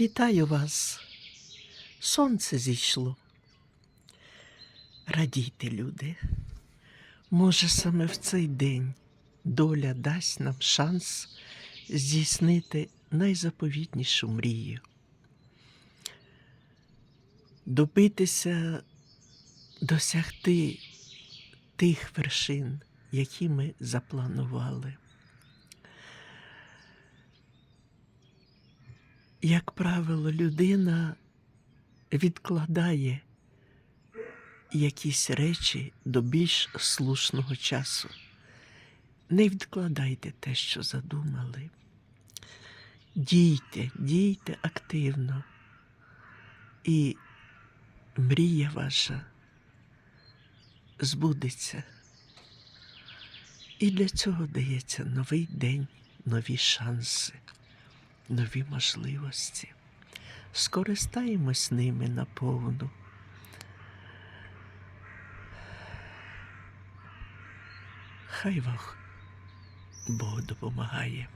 Вітаю вас. Сонце зійшло. Радійте, люди. Може, саме в цей день доля дасть нам шанс здійснити найзаповітнішу мрію. Добитися, досягти тих вершин, які ми запланували. Як правило, людина відкладає якісь речі до більш слушного часу. Не відкладайте те, що задумали. Дійте, дійте активно. І мрія ваша збудеться. І для цього дається новий день, нові шанси нові можливості. Скористаємось ними наповну. Хай вам Бог допомагає.